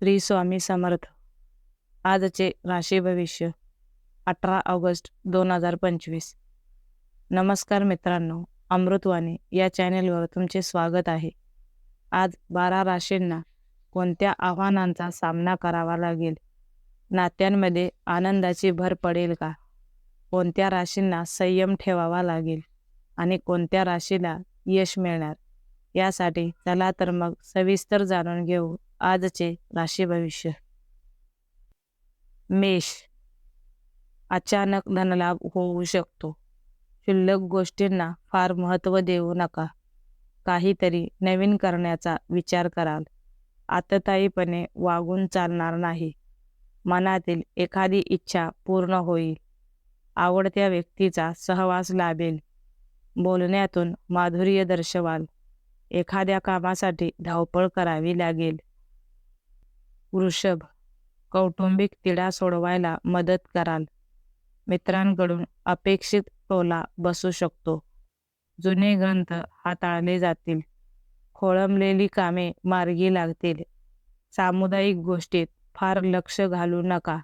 श्री स्वामी समर्थ आजचे राशी भविष्य अठरा ऑगस्ट दोन हजार पंचवीस नमस्कार मित्रांनो अमृतवाणी या चॅनेलवर तुमचे स्वागत आहे. आज बारा राशींना कोणत्या आव्हानांचा सामना करावा लागेल? नात्यांमध्ये आनंदाची भर पडेल का? कोणत्या राशींना संयम ठेवावा लागेल? आणि कोणत्या राशीला यश मिळणार? यासाठी चला तर मग सविस्तर जाणून घेऊ आजचे राशी भविष्य. मेष. अचानक धनलाभ होऊ शकतो. क्षुल्लक गोष्टींना फार महत्त्व देऊ नका. काहीतरी नवीन करण्याचा विचार कराल. आततायीपणे वागून चालणार नाही. मनातील एखादी इच्छा पूर्ण होईल. आवडत्या व्यक्तीचा सहवास लाभेल. बोलण्यातून माधुर्य दर्शवाल. एखाद्या कामासाठी धावपळ करावी लागेल. वृषभ कौटुंबिक तिढा सोडवायला मदत कराल. मित्रांकडून अपेक्षित टोला बसू शकतो. जुने ग्रंथ हाताळले जातील. खोळंबलेली कामे मार्गी लागतील. सामुदायिक गोष्टीत फार लक्ष घालू नका.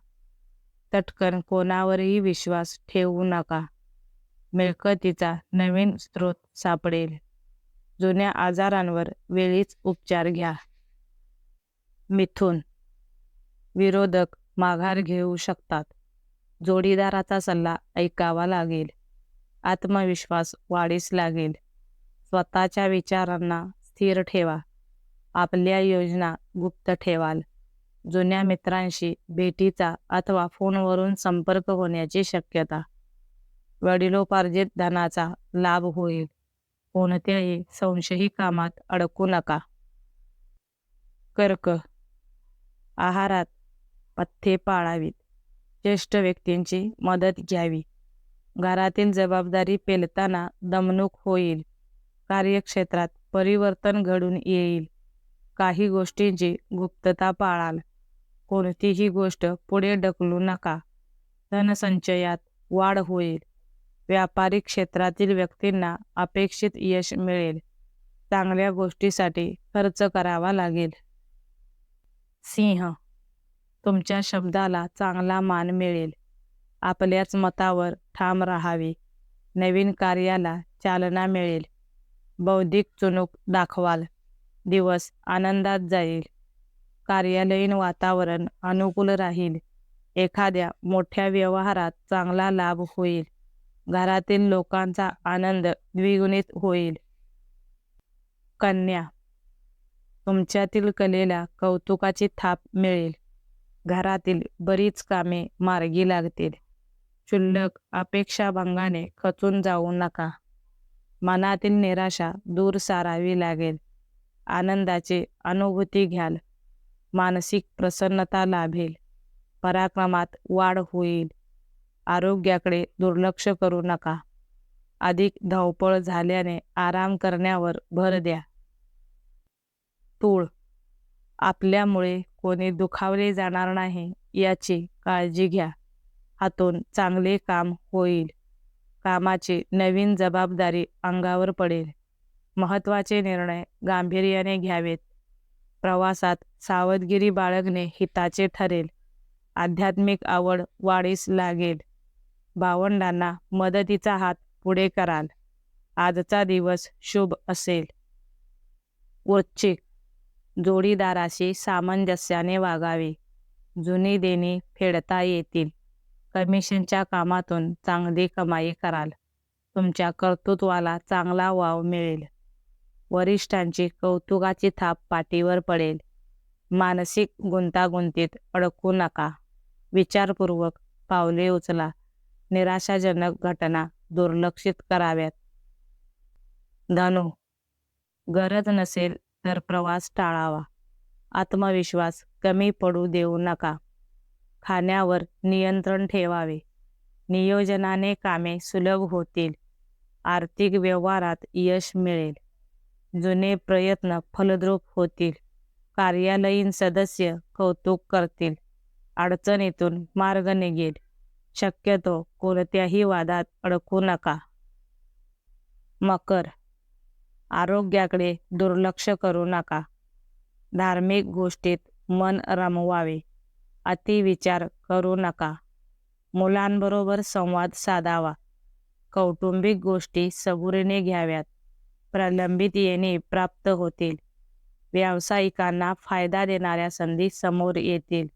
तटकन कोणावरही विश्वास ठेवू नका. मिळकतीचा नवीन स्रोत सापडेल. जुन्या आजारांवर वेळीच उपचार घ्या. मिथून. विरोधक माघार घेऊ शकतात. जोडीदाराचा सल्ला ऐकावा लागेल. आत्मविश्वास वाढीस लागेल. स्वतःच्या विचारांना स्थिर ठेवा. आपल्या योजना गुप्त ठेवाल. जुन्या मित्रांशी भेटीचा अथवा फोनवरून संपर्क होण्याची शक्यता. वडिलोपार्जित धनाचा लाभ होईल. कोणत्याही संशयी कामात अडकू नका. कर्क. आहारात पथ्ये पाळावीत. ज्येष्ठ व्यक्तींची मदत घ्यावी. घरातील जबाबदारी पेलताना दमणूक होईल. कार्यक्षेत्रात परिवर्तन घडून येईल. काही गोष्टींची गुप्तता पाळाल. कोणतीही गोष्ट पुढे ढकलू नका. धनसंचयात वाढ होईल. व्यापारिक क्षेत्रातील व्यक्तींना अपेक्षित यश मिळेल. चांगल्या गोष्टीसाठी खर्च करावा लागेल. सिंह तुमच्या शब्दाला चांगला मान मिळेल. आपल्याच मतावर ठाम राहावे. नवीन कार्याला चालना मिळेल. बौद्धिक चुणूक दाखवाल. दिवस आनंदात जाईल. कार्यालयीन वातावरण अनुकूल राहील. एखाद्या मोठ्या व्यवहारात चांगला लाभ होईल. घरातील लोकांचा आनंद द्विगुणित होईल. कन्या तुमच्यातील कलेला कौतुकाची थाप मिळेल. घरातील बरीच कामे मार्गी लागतील. क्षुल्लक अपेक्षाभंगाने खचून जाऊ नका. मनातील निराशा दूर सारावी लागेल. आनंदाची अनुभूती घ्याल. मानसिक प्रसन्नता लाभेल. पराक्रमात वाढ होईल. आरोग्याकडे दुर्लक्ष करू नका. अधिक धावपळ झाल्याने आराम करण्यावर भर द्या. तूळ आपल्यामुळे कोणी दुखावले जाणार नाही याची काळजी घ्या. हातून चांगले काम होईल. कामाची नवीन जबाबदारी अंगावर पडेल. महत्त्वाचे निर्णय गांभीर्याने घ्यावेत. प्रवासात सावधगिरी बाळगणे हिताचे ठरेल. आध्यात्मिक आवड वाढीस लागेल. भावंडांना मदतीचा हात पुढे कराल. आजचा दिवस शुभ असेल. वृश्चिक जोडीदाराशी सामंजस्याने वागावे. जुनी देणी फेडता येतील. कमिशनच्या कामातून चांगली कमाई कराल. तुमच्या कर्तृत्वाला चांगला वाव मिळेल. वरिष्ठांची कौतुकाची थाप पाठीवर पडेल. मानसिक गुंतागुंतीत अडकू नका. विचारपूर्वक पावले उचला. निराशाजनक घटना दुर्लक्षित कराव्यात. धनु गरज नसेल तर प्रवास टाळावा. आत्मविश्वास कमी पडू देऊ नका. खाण्यावर नियंत्रण ठेवावे. नियोजनाने कामे सुलभ होतील. आर्थिक व्यवहारात यश मिळेल. जुने प्रयत्न फलद्रूप होतील. कार्यालयीन सदस्य कौतुक करतील. अडचणीतून मार्ग निघेल. शक्यतो कोणत्याही वादात अडकू नका. मकर आरोग्याकडे दुर्लक्ष करू नका. धार्मिक गोष्टीत मन रमवावे अतिविचार करू नका. मुलांबरोबर संवाद साधावा. कौटुंबिक गोष्टी सबुरीने घ्याव्यात. प्रलंबित येणे प्राप्त होतील. व्यावसायिकांना फायदा देणाऱ्या संधी समोर येतील.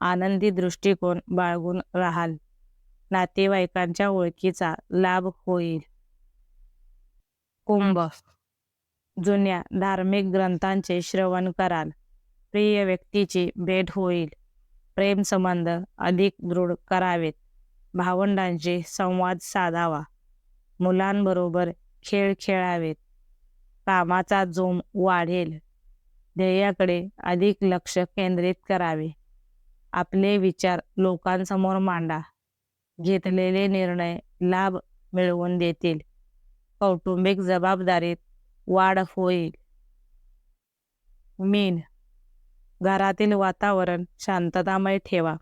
आनंदी दृष्टिकोन बाळगून राहाल. नातेवाईकांच्या ओळखीचा लाभ होईल. कुंभ. जुन्या धार्मिक ग्रंथांचे श्रवण कराल. प्रिय व्यक्तीची भेट होईल. प्रेमसंबंध अधिक दृढ करावेत. भावंडांशी संवाद साधावा. मुलांबरोबर खेळ खेळावेत. कामाचा जोम वाढेल. ध्येयाकडे अधिक लक्ष केंद्रित करावे. आपले विचार लोकांसमोर मांडा. घेतलेले निर्णय लाभ मिळवून देतील. कौटुंबिक जबाबदारीत वाढ होईल. मीन. घरातील वातावरण शांततामय ठेवा.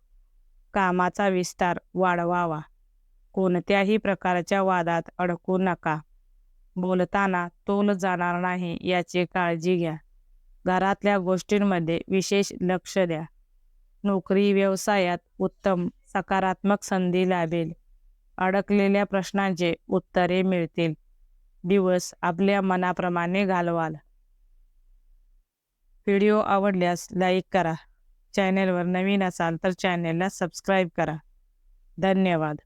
कामाचा विस्तार वाढवावा. कोणत्याही प्रकारच्या वादात अडकू नका. बोलताना तोल जाणार नाही याची काळजी घ्या. घरातल्या गोष्टींमध्ये विशेष लक्ष द्या. नोकरी व्यवसायात उत्तम सकारात्मक संधी लाभेल. अडकलेल्या प्रश्नांचे उत्तरे मिळतील. दिवस आपल्या मनाप्रमाणे घालवाल. व्हिडिओ आवडल्यास लाईक करा. चॅनेलवर नवीन असाल तर चॅनेलला सबस्क्राईब करा. धन्यवाद.